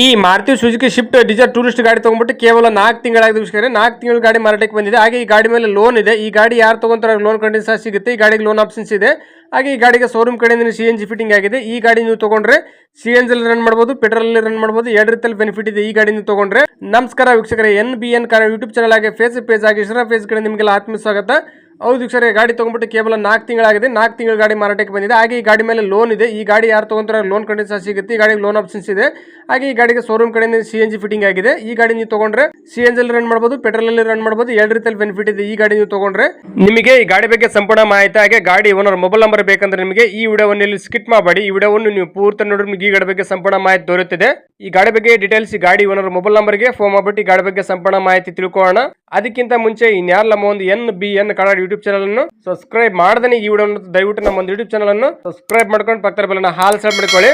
ಈ Maruti Suzuki Swift Dzire tourist ಗಾಡಿ ತಗೊಂಡ್ಬಿಟ್ಟು ಕೇವಲ ನಾಲ್ಕು ತಿಂಗಳಾಗಿ ವೀಕ್ಷಕರೇ ನಾಲ್ಕು ತಿಂಗಳ ಗಾಡಿ ಮಾರಾಟಕ್ಕೆ ಬಂದಿದೆ. ಹಾಗೆ ಈ ಗಾಡಿ ಮೇಲೆ ಲೋನ್ ಇದೆ. ಈ ಗಾಡಿ ಯಾರು ತಗೊಂತಾರೆ ಲೋನ್ ಕಂಡೀಸ್ ಸಿಗುತ್ತೆ. ಈ ಗಾಡಿಗೆ ಲೋನ್ ಆಪ್ಷನ್ಸ್ ಇದೆ. ಹಾಗೆ ಈ ಗಾಡಿಗೆ ಶೋರೂಮ್ ಕಡೆಯಿಂದ ಸಿ ಎನ್ ಜಿ ಫಿಟ್ಟಿಂಗ್ ಆಗಿದೆ. ಈ ಗಾಡಿ ನೀವು ತಗೊಂಡ್ರೆ ಸಿ ಎನ್ ಜಿ ರನ್ ಮಾಡ್ಬೋದು ಪೆಟ್ರೋಲ್ ರನ್ ಮಾಡ್ಬೋದು, ಎರಡು ರೀತಿಯಲ್ಲಿ ಬೆನಿಫಿಟ್ ಇದೆ. ಈ ಗಾಡಿ ನೀವು ತಗೊಂಡ್ರೆ ನಮಸ್ಕಾರ ವೀಕ್ಷಕರೇ N B N car YouTube channel ಆಗಿ ಫೇಸ್ ಪೇಜ್ ಆಗಿ ಇಸ್ರಾ ಪೇಜ್ ಕಡೆ ನಿಮಗೆಲ್ಲ ಆತ್ಮ ಸ್ವಾಗತ. ಹೌದು ವೀಕ್ಷಕರೇ ಗಾಡಿ ತೊಗೊಂಡ್ಬಿಟ್ಟು ಕೇವಲ ನಾಲ್ಕು ತಿಂಗಳಾಗಿದೆ. ನಾಲ್ಕು ತಿಂಗಳ ಗಾಡಿ ಮಾರಾಟಕ್ಕೆ ಬಂದಿದೆ. ಹಾಗೆ ಈ ಗಾಡಿ ಮೇಲೆ ಲೋನ್ ಇದೆ. ಈ ಗಾಡಿ ಯಾರು ತೊಗೊಂತಾರೆ ಲೋನ್ ಕಂಡಿದ್ದು ಸಹ ಸಿಗುತ್ತೆ. ಈ ಗಾಡಿಗೆ ಲೋನ್ ಆಪ್ಷನ್ಸ್ ಇದೆ. ಹಾಗೆ ಈ ಗಾಡಿಗೆ ಶೋರೂಮ್ ಕಡೆಯಿಂದ ಸಿ ಎನ್ ಜಿ ಫಿಟ್ಟಿಂಗ್ ಆಗಿದೆ. ಈ ಗಾಡಿ ನೀವು ತೊಗೊಂಡ್ರೆ ಸಿ ಎನ್ ಜಿ ರನ್ ಮಾಡಬಹುದು ಪೆಟ್ರೋಲ್ ಅಲ್ಲಿ ರನ್ ಮಾಡಬಹುದು ಎರಡು ರೀತಿಯಲ್ಲಿ ಬೆನಿಫಿಟ್ ಇದೆ. ಈ ಗಾಡಿ ನೀವು ತಗೊಂಡ್ರೆ ನಿಮಗೆ ಈ ಗಾಡಿ ಬಗ್ಗೆ ಸಂಪೂರ್ಣ ಮಾಹಿತಿ, ಹಾಗೆ ಗಾಡಿ ಓನರ್ ಮೊಬೈಲ್ ನಂಬರ್ ಬೇಕಂದ್ರೆ ನಿಮಗೆ ಈ ವಿಡಿಯೋವನ್ನು ಇಲ್ಲಿ ಸ್ಕಿಪ್ ಮಾಡಬೇಡಿ. ಈ ವಿಡಿಯೋವನ್ನು ನೀವು ಪೂರ್ತಿ ನೋಡಿದ್ರೆ ನಿಮಗೆ ಈ ಗಾಡಿ ಬಗ್ಗೆ ಸಂಪೂರ್ಣ ಮಾಹಿತಿ ದೊರೆಯುತ್ತಿದೆ. ಈ ಗಾಡಿ ಬಗ್ಗೆ ಡೀಟೇಲ್ಸ್ ಗಾಡಿ ಓನರ್ ಮೊಬೈಲ್ ನಂಬರ್ಗೆ ಫೋನ್ ಮಾಡಿಬಿಟ್ಟು ಈ ಗಾಡಿ ಬಗ್ಗೆ ಸಂಪೂರ್ಣ ಮಾಹಿತಿ ತಿಳ್ಕೊಳ್ಳೋಣ. ಅದಕ್ಕಿಂತ ಮುಂಚೆ ಇನ್ಯಾರು ನಮ್ಮ ಒಂದು N B N Kannada YouTube channel ಅನ್ನು ಸಬ್ಸ್ಕ್ರೈಬ್ ಮಾಡದೇ ಈ ವಿಡಿಯೋ ದಯವಿಟ್ಟು ನಮ್ಮ ಒಂದು ಯೂಟ್ಯೂಬ್ ಚಾನಲ್ ಅನ್ನು ಸಬ್ಸ್ಕ್ರೈಬ್ ಮಾಡ್ಕೊಂಡು ಪಕ್ಕದ ಬೆಲ್ಲ ಹಾಲ್ ಸೆಟ್ ಮಾಡ್ಕೊಳ್ಳಿ.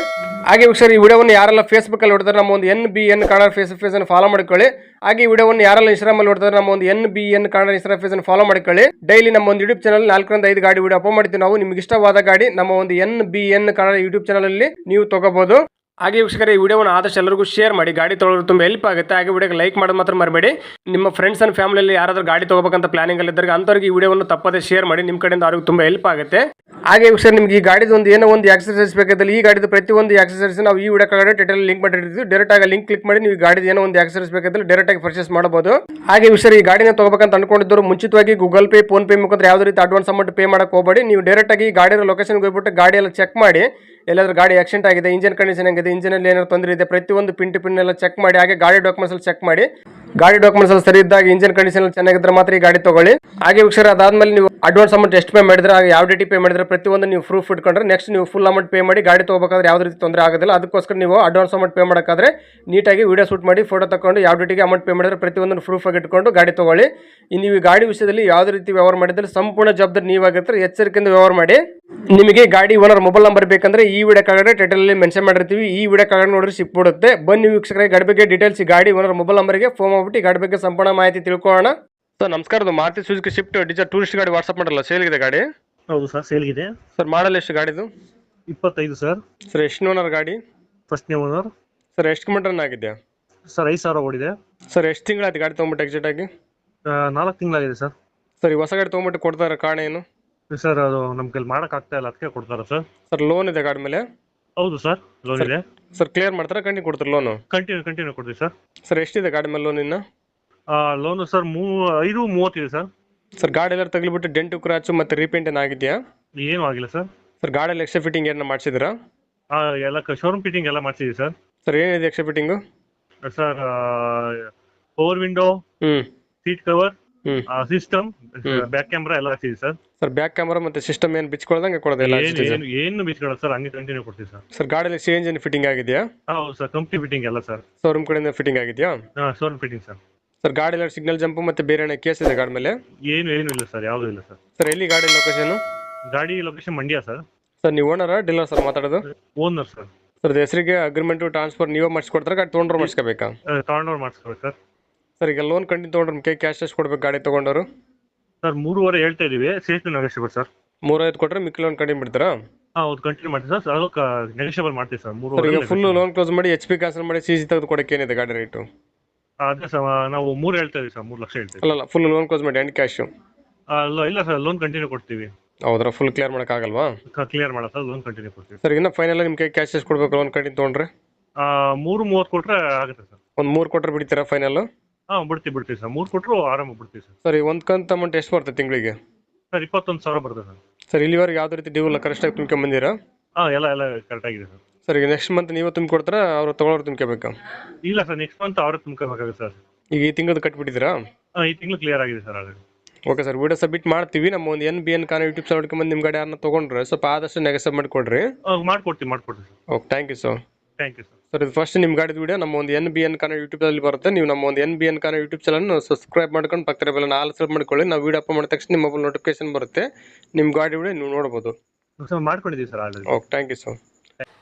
ಹಾಗೆ ವೀಕ್ಷಕರು, ಈ ವಿಡಿಯೋವನ್ನು ಯಾರೆಲ್ಲ ಫೇಸ್ಬುಕ್ ಅಲ್ಲಿ ನೋಡ್ತಾರೆ ನಮ್ಮ ಒಂದು N B N Kannada face face ಅನ್ನು ಫಾಲೋ ಮಾಡ್ಕೊಳ್ಳಿ. ಹಾಗೆ ಈ ವಿಡಿಯೋವನ್ನು ಯಾರೆಲ್ಲ ಇನ್ಸ್ಟಾಗ್ರಾಮ್ ಅಲ್ಲಿ ನೋಡ್ತಾರೆ ನಮ್ಮ ಒಂದು N B N Kannada Insta face ಅನ್ನು ಫಾಲೋ ಮಾಡ್ಕೊಳ್ಳಿ. ಡೈಲಿ ನಮ್ಮ ಒಂದು ಯೂಟ್ಯೂಬ್ ಚಾನಲ್ ನಾಲ್ಕರಿಂದ ಐದು ಗಾಡಿ ವಿಡಿಯೋ ಅಪ್ಲೋಡ್ ಮಾಡ್ತೀವಿ ನಾವು. ನಿಮ್ಗೆ ಇಷ್ಟವಾದ ಗಾಡಿ ನಮ್ಮ ಒಂದು N B N Kannada YouTube channel ಅಲ್ಲಿ ನೀವು ತಗೋಬಹುದು ಹಾಗೆ ವೀಕ್ಷಕರೇ, ಈ ವಿಡಿಯೋವನ್ನು ಆದಷ್ಟು ಎಲ್ಲರಿಗೂ ಶೇರ್ ಮಾಡಿ. ಗಾಡಿ ತೊಗೊಳ್ಳೋದು ತುಂಬ ಹೆಲ್ಪ್ ಆಗುತ್ತೆ. ಹಾಗೆ ವಿಡಿಯೋಗೆ ಲೈಕ್ ಮಾಡೋದು ಮಾತ್ರ ಮರಬೇಡಿ. ನಿಮ್ಮ ಫ್ರೆಂಡ್ಸ್ ಅಂಡ್ ಫ್ಯಾಮಿಲಿಯಲ್ಲಿ ಯಾರಾದರೂ ಗಾಡಿ ತಗೋಬೇಕಂತ ಪ್ಲಾನಿಂಗ್ ಇದ್ದರೆ ಅಂಥವ್ರಿಗೆ ಈ ವಿಡಿಯೋವನ್ನು ತಪ್ಪದೇ ಶೇರ್ ಮಾಡಿ. ನಿಮ್ಮ ಕಡೆಯಿಂದ ಅವ್ರಿಗೆ ತುಂಬ ಹೆಲ್ಪ್ ಆಗುತ್ತೆ. ಹಾಗೆ ವೀಕ್ಷಕರು, ನಿಮ್ಗೆ ಈ ಗಾಡಿದು ಒಂದು ಏನೋ ಒಂದು ಎಕ್ಸಸೈಸ್ ಬೇಕಾದಲ್ಲಿ ಈ ಗಾಡಿದು ಪ್ರತಿಯೊಂದು ಎಕ್ಸಸೈಸ್ ನಾವು ಈ ವಿಡಿಯೋ ಕಡೆ ಟೈಟಲ್ ಲಿಂಕ್ ಮಾಡಿರ್ತೀವಿ ಡೈರೆಕ್ಟ್ ಆಗಿ ಲಿಂಕ್ ಕ್ಲಿಕ್ ಮಾಡಿ ನೀವು ಗಾಡಿದು ಏನೋ ಒಂದು ಎಕ್ಸಸೈಸ್ ಬೇಕಾದಲ್ಲಿ ಡೈರೆಕ್ಟ್ ಆಗಿ ಪರ್ಚೇಸ್ ಮಾಡಬಹುದು. ಹಾಗೆ ವಿಷಯ ಈ ಗಾಡಿನ ತಗೋಬೇಕಂತ ಅನ್ಕೊಂಡಿದ್ದರು ಮುಂಚಿತವಾಗಿ ಗೂಗಲ್ ಪೇ ಫೋನ್ ಪೇ ಮುಖಾಂತರ ಯಾವುದೇ ರೀತಿ ಅಡ್ವಾನ್ಸ್ ಅಮೌಂಟ್ ಪೇ ಮಾಡಕ್ಕೆ ಹೋಗಬೇಡಿ. ನೀವು ಡೈರೆಕ್ಟ್ ಆಗಿ ಗಾಡಿಯ ಲೊಕೇಶನ್ಗೆ ಹೋಗ್ಬಿಟ್ಟು ಗಾಡಿ ಎಲ್ಲ ಚೆಕ್ ಮಾಡಿ. ಎಲ್ಲಾದ್ರೂ ಗಾಡಿ ಆಕ್ಸಿಡೆಂಟ್ ಆಗಿದೆ ಇಂಜಿನ್ ಕಂಡೀಷನ್ ಆಗಿದೆ ಇಂಜಿನಲ್ಲಿ ಏನಾದ್ರು ತೊಂದರೆ ಇದೆ, ಪ್ರತಿಯೊಂದು ಪಿನ್ ಟು ಪಿನ್ ಎಲ್ಲ ಚೆಕ್ ಮಾಡಿ, ಹಾಗೆ ಗಾಡಿ ಡಾಕ್ಯುಮೆಂಟ್ಸ್ ಅಲ್ಲಿ ಚೆಕ್ ಮಾಡಿ. ಗಾಡಿ ಡಾಕ್ಯುಮೆಂಟ್ಸ್ ಅಲ್ಲಿ ಸರಿ ಇದ್ದಾಗ ಇಂಜಿನ್ ಕಂಡೀಷನ್ ಚೆನ್ನಾಗಿದ್ರೆ ಮಾತ್ರ ಈ ಗಾಡಿ ತಗೊಳ್ಳಿ. ಹಾಗೆ ವೀಕ್ಷರ ಅದಾದ್ಮೇಲೆ ನೀವು ಅಡ್ವಾನ್ಸ್ ಅಮೌಂಟ್ ಎಷ್ಟು ಪೇ ಮಾಡಿದ್ರೆ, ಹಾಗೆ ಯಾವ ಡೇಟಿ ಪೇ ಮಾಡಿದ್ರೆ ಪ್ರತಿಯೊಂದು ನೀವು ಪ್ರೂಫ್ ಇಟ್ಕೊಂಡ್ರೆ ನೆಕ್ಸ್ಟ್ ನೀವು ಫುಲ್ ಅಮೌಂಟ್ ಪೇ ಮಾಡಿ ಗಾಡಿ ತಗೋಬೇಕಾದ್ರೆ ಯಾವ ರೀತಿ ತೊಂದರೆ ಆಗೋದಿಲ್ಲ. ಅದಕ್ಕೋಸ್ಕರ ನೀವು ಅಡ್ವಾನ್ಸ್ ಅಮೌಂಟ್ ಪೇ ಮಾಡೋಕ್ಕಾದ್ರೆ ನೀಟಾಗಿ ವಿಡಿಯೋ ಶೂಟ್ ಮಾಡಿ ಫೋಟೋ ತಗೊಂಡು ಯಾವ ಡೇಟಿಗೆ ಅಮೌಂಟ್ ಪೇ ಮಾಡಿದ್ರೆ ಪ್ರತಿಯೊಂದು ಪ್ರೂಫ್ ಆಗಿ ಇಟ್ಕೊಂಡು ಗಾಡಿ ತಗೊಳ್ಳಿ. ಇನ್ನು ನೀವು ಗಾಡಿ ವಿಷಯದಲ್ಲಿ ಯಾವುದೇ ರೀತಿ ವ್ಯವಹಾರ ಮಾಡಿದ್ರೆ ಸಂಪೂರ್ಣ ಜವಾಬ್ದಾರಿ ನೀವಾಗಿರ್ತಾರೆ. ಎಚ್ಚರಿಕೆಯಿಂದ ವ್ಯವಹಾರ ಮಾಡಿ. ನಿಮಗೆ ಗಾಡಿ ಓನರ್ ಮೊಬೈಲ್ ನಂಬರ್ ಬೇಕಂದ್ರೆ ಈ ವಿಡಿಯೋ ಕಾಗಡೆ ಟೈಟಲ್ ಅಲ್ಲಿ ಮೆನ್ಷನ್ ಮಾಡಿರ್ತೀವಿ. ಈ ವಿಡಿಯೋ ಕಾಗಡೆ ನೋಡಿದ್ರೆ ಸಿಕ್ಬಿಡುತ್ತೆ. ಬನ್ನಿ ವೀಕ್ಷಕರಿಗೆ ಗಾಡಿ ಬಗ್ಗೆ ಡೀಟೇಲ್ಸ್ ಗಾಡಿ ಓನರ್ ಮೊಬೈಲ್ ನಂಬರ್ಗೆ ಫೋನ್ ಮಾಡಿಬಿಟ್ಟು ಗಾಡಿ ಬಗ್ಗೆ ಸಂಪೂರ್ಣ ಮಾಹಿತಿ ತಿಳ್ಕೊಳ್ಳೋಣ. ಸರ್ ನಮಸ್ಕಾರ ಇದು Maruti Suzuki Swift Dzire tourist ಗಾಡಿ ವಾಟ್ಸಪ್ ಮಾಡಲ್ಲ ಸೇಲ್ಗಿದೆ ಗಾಡಿ? ಹೌದು ಸರ್ ಸೇಲ್ಗಿದೆ ಸರ್ ಮಾಡಲ್ ಎಷ್ಟು ಗಾಡಿದು ಇಪ್ಪತ್ತೈದು ಸರ್. ಸರ್ ಎಷ್ಟು ಓನರ್ ಗಾಡಿ? ಫಸ್ಟ್ನೇ ಓನರ್ ಸರ್ ಎಷ್ಟು ಕಿಲೋಮೀಟರ್ ಆಗಿದೆ? ಸರ್ ಐದು ಸಾವಿರ ಓಡಿದೆ. ಸರ್ ಎಷ್ಟು ತಿಂಗಳಾಯ್ತು ಗಾಡಿ ತೊಗೊಂಬಿಟ್ಟು ಎಕ್ಸಿಟ್ ಆಗಿ? ನಾಲ್ಕು ತಿಂಗಳಾಗಿದೆ ಸರ್. ಸರ್ ಈ ಹೊಸ ಗಾಡಿ ತೊಗೊಂಬಿಟ್ಟು ಕೊಡ್ತಾರೆ ಕಾರಣ ಏನು? ಸರ್ ಅದು ನಮ್ಮ ಕೈಲಿ ಮಾಡೋಕ್ಕಾಗ್ತಾ ಇಲ್ಲ ಅದಕ್ಕೆ ಕೊಡ್ತಾರ ಸರ್. ಸರ್ ಲೋನ್ ಇದೆ ಗಾಡಿ ಮೇಲೆ? ಹೌದು ಸರ್ ಲೋನ್ ಇದೆ. ಸರ್ ಕ್ಲಿಯರ್ ಮಾಡ್ತಾರೆ ಕಂಟಿನ್ಯೂ ಕೊಡ್ತಾರೆ ಲೋನು ಕಂಟಿನ್ಯೂ ಕಂಟಿನ್ಯೂ ಕೊಡ್ತೀವಿ ಸರ್. ಸರ್ ಎಷ್ಟಿದೆ ಗಾಡಿ ಮೇಲೆ ಲೋನ್ ಇನ್ನು? ಲೋನು ಸರ್ ಮೂ ಐದು ಮೂವತ್ತಿದೆ ಸರ್. ಸರ್ ಗಾಡಿ ಎಲ್ಲ ತಗ್ಲಿಬಿಟ್ಟು ಡೆಂಟು ಕ್ರಾಚ್ ಮತ್ತು ರೀಪೇಂಟ್ ಏನಾಗಿದೆಯಾ ಏನು ಆಗಿಲ್ಲ ಸರ್. ಸರ್ ಗಾಡಿಯಲ್ಲಿ ಎಕ್ಸ್ಟ್ರಾ ಫಿಟ್ಟಿಂಗ್ ಏನನ್ನ ಮಾಡಿಸಿದ್ರಾ ಆ, ಎಲ್ಲ ಶೋರೂಮ್ ಫಿಟ್ಟಿಂಗ್ ಎಲ್ಲ ಮಾಡಿಸಿದ್ವಿ ಸರ್. ಸರ್ ಏನಿದೆ extra fitting sir power window ಹ್ಞೂ seat cover system back camera ಎಲ್ಲ ಹಾಕ್ಸಿದ್ದೀವಿ ಸರ್. ಸರ್ ಬ್ಯಾಕ್ ಕ್ಯಾಮರಾ ಮತ್ತೆ ಸಿಸ್ಟಮ್ ಏನು ಬಿಚ್ಕೊಳ್ದಂಗೆ ಕೊಡೋದಿಲ್ಲ ಏನು ಏನು ಏನು ಬಿಚ್ಕೊಳ್ಳೋದು ಸರ್ ಹಂಗೆ ಕಂಟಿನ್ಯೂ ಕೊಡ್ತೀವಿ ಸರ್. ಸರ್ ಗಾಡಿಯಲ್ಲಿ ಸಿ ಎಂಜಿನ್ ಫಿಟ್ಟಿಂಗ್ ಆಗಿದೆಯಾ? ಹೌದು ಸರ್ ಕಂಪ್ನಿ ಫಿಟ್ಟಿಂಗ್ ಎಲ್ಲ ಸರ್. ಶೋರೂಮ್ ಕಡೆಯಿಂದ ಫಿಟ್ಟಿಂಗ್ ಆಗಿದೆಯಾ? ಹಾಂ ಶೋರೂಮ್ ಫಿಟ್ಟಿಂಗ್ ಸರ್. ಸರ್ ಗಾಡಿ ಎಲ್ಲ ಸಿಗ್ನಲ್ ಜಂಪ್ ಮತ್ತೆ ಬೇರೆ ಏನೋ ಕೇಸ್ ಇದೆ ಗಾಡಿ ಮೇಲೆ? ಏನು ಏನು ಇಲ್ಲ ಸರ್ ಯಾವುದೂ ಇಲ್ಲ ಸರ್. ಸರ್ ಎಲ್ಲಿ ಗಾಡಿ ಲೊಕೇಶನ್ ಗಾಡಿ ಲೊಕೇಶನ್ ಮಂಡ್ಯ ಸರ್. ಸರ್ ನೀವು ಓನರ ಡೀಲರ್ ಸರ್ ಮಾತಾಡೋದು? Owner sir. ಸರ್ ಹೆಸರಿಗೆ ಅಗ್ರಿಮೆಂಟು ಟ್ರಾನ್ಸ್ಫರ್ ನೀವೇ ಮಾಡಿಸ್ಕೊಡ್ತಾರೆ ಗಾಡಿ ತೊಗೊಂಡ್ರೆ ಮಾಡಿಸ್ಕೋಬೇಕಾ? ತಗೊಂಡವ್ರು ಮಾಡಿಸ್ಕೋಬೇಕು ಸರ್. ಸರ್ ಈಗ ಲೋನ್ ಕಂಟಿನ್ಯೂ ತೊಗೊಂಡ್ರೆ ಕೈ ಕ್ಯಾಶ್ ಎಷ್ಟು ಕೊಡ್ಬೇಕು ಗಾಡಿ ತೊಗೊಂಡವರು? ಸರ್ ಮೂರುವರೆ ಹೇಳ್ತಾ ಇದೀವಿ. Safety negotiable sir. ಮೂರೈದು ಕೊಟ್ಟರೆ ಮಿಕ್ಕಿ ಲೋನ್ ಕಡಿಮೆ ಬಿಡ್ತೀರಾ? ಹಾಂ ಹೌದು ಕಂಟಿನ್ಯೂ ಮಾಡ್ತೀವಿ ಸರ್. ಅದು ನೆಗೋಷಿಯಬಲ್ ಮಾಡ್ತೀವಿ ಸರ್ ಸರ್ ಮೂರುವರೆ ಈಗ ಫುಲ್ ಲೋನ್ ಕ್ಲೋಸ್ ಮಾಡಿ ಎಚ್ ಪಿ ಕ್ಯಾನ್ಸಲ್ ಮಾಡಿ ಸಿ ಸಿ ತೆಗೆದು ಕೊಡಕ್ಕೆ ಏನಿದೆ ಗಾಡಿ ರೇಟು ಅದೇ ಸರ್ ನಾವು ಮೂರು ಹೇಳ್ತಾ ಇದೀವಿ ಸರ್ ಮೂರು ಲಕ್ಷ ಹೇಳ್ತೀವಿ ಅಲ್ಲಲ್ಲ ಫುಲ್ ಲೋನ್ ಕ್ಲೋಸ್ ಮಾಡಿ ಎಂಡ್ ಕ್ಯಾಶು ಅಲ್ಲ ಇಲ್ಲ ಸರ್ ಲೋನ್ ಕಂಟಿನ್ಯೂ ಕೊಡ್ತೀವಿ. ಹೌದಾ ಫುಲ್ ಕ್ಲಿಯರ್ ಮಾಡೋಕ್ಕಾಗಲ್ವಾ ಕ್ಲಿಯರ್ ಮಾಡೋ ಸರ್ ಲೋನ್ ಕಂಟಿನ್ಯೂ ಕೊಡ್ತೀವಿ. ಸರ್ ಇನ್ನು ಫೈನಲ್ ನಿಮ್ಮ ಕೈ ಕ್ಯಾಶ್ ಎಷ್ಟು ಕೊಡ್ಬೇಕು ಲೋನ್ ಕಂಟಿನ್ಯೂ ತೊಗೊಂಡ್ರೆ? ಆ, ಮೂರು ಮೂವತ್ತು ಕೊಟ್ಟರೆ ಆಗುತ್ತೆ ಸರ್. ಒಂದು ಮೂರು ಕೊಟ್ಟರೆ ಬಿಡ್ತೀರಾ ಫೈನಲ್ ಹಾಂ ಬಿಡ್ತೀವಿ ಬಿಡ್ತೀವಿ ಸರ್. ಮೂರು ಕೊಟ್ಟರು ಆರಾಮ ಬಿಡ್ತೀವಿ ಸರ್. ಸರ್ ಈ ಒಂದು ಕಂತು ಅಮೌಂಟ್ ಎಷ್ಟು ಬರ್ತದೆ ತಿಂಗಳಿಗೆ? ಸರ್ ಇಪ್ಪತ್ತೊಂದು ಸಾವಿರ ಬರ್ತದೆ ಸರ್. ಸರ್ ಇಲ್ಲಿವರೆಗೆ ಯಾವುದೇ ರೀತಿ ಡ್ಯೂ ಕರೆಕ್ಟ್ ಕರೆಕ್ಟಾಗಿ ತುಂಬ್ಕೊಂಬಂದಿರಾ? ಹಾಂ ಎಲ್ಲ ಎಲ್ಲ ಕರೆಕ್ಟಾಗಿದೆ ಸರ್. ಸರ್ ಈಗ ನೆಕ್ಸ್ಟ್ ಮಂತ್ ನೀವು ತುಂಬಿಕೊಡ್ತಾರ ಅವ್ರು ತೊಗೊಳೋರು ತುಂಬ್ಕೋಬೇಕಾ? ಇಲ್ಲ ಸರ್ ನೆಕ್ಸ್ಟ್ ಮಂತ್ ಅವರೇ ತುಂಬ್ಕೋಬೇಕಾಗುತ್ತೆ ಸರ್. ಈಗ ಈ ತಿಂಗಳದ್ದು ಕಟ್ಬಿಟ್ಟಿದ್ದೀರಾ? ಹಾಂ ಈ ತಿಂಗಳು ಕ್ಲಿಯರ್ ಆಗಿದೆ sir already okay sir video submit ಮಾಡ್ತೀವಿ. ನಮ್ಮ ಒಂದು ಎನ್ ಬಿ ಎನ್ ಕಾನ್ ಯೂಟ್ಯೂಬ್ ಸರ್ ಬಂದು ನಿಮ್ಮ ಗಾಡಿ ಯಾರನ್ನ ತೊಗೊಂಡ್ರೆ ಸ್ವಲ್ಪ ಆದಷ್ಟು ನೆಗೆ ನೆಗೆಸಬ್ ಕೊಡ್ರಿ ಮಾಡ್ಕೊಡ್ತೀವಿ ಮಾಡ್ಕೊಡ್ತೀವಿ okay thank you sir thank you sir sir ಇದು ಫಸ್ಟ್ ನಿಮ್ಮ ಗಾಡಿದ ವಿಡಿಯೋ ನಮ್ಮ ಒಂದು ಎನ್ ಬಿ ಎನ್ ಕಾನ ಯೂಟ್ಯೂಬಲ್ಲಿ ಬರುತ್ತೆ. ನೀವು ನಮ್ಮ ಒಂದು ಎನ್ ಬಿ ಎನ್ ಕಾನ ಯೂಟ್ಯೂಬ್ ಚಾನಲ್ ಸಬ್ಸ್ಕ್ರೈಬ್ ಮಾಡ್ಕೊಂಡು ಪಕ್ಕದ ಬೆಲ್ಲ ನಾಲ್ಕು ಸಬ್ ಮಾಡ್ಕೊಳ್ಳಿ. ನಾವು ವಿಡಿಯೋ ಅಪ್ಲೋಡ್ ಮಾಡಿದ ತಕ್ಷಣ ನಿಮ್ಮ ಮೊಬೈಲ್ ನೋಟಿಫಿಕೇಶನ್ ಬರುತ್ತೆ. ನಿಮ್ಮ ಗಾಡಿ ವಿಡಿಯೋ ನೀವು ನೋಡ್ಬೋದು. ಸರ್ ಮಾಡ್ಕೊಂಡಿದ್ದೀವಿ sir already okay thank you sir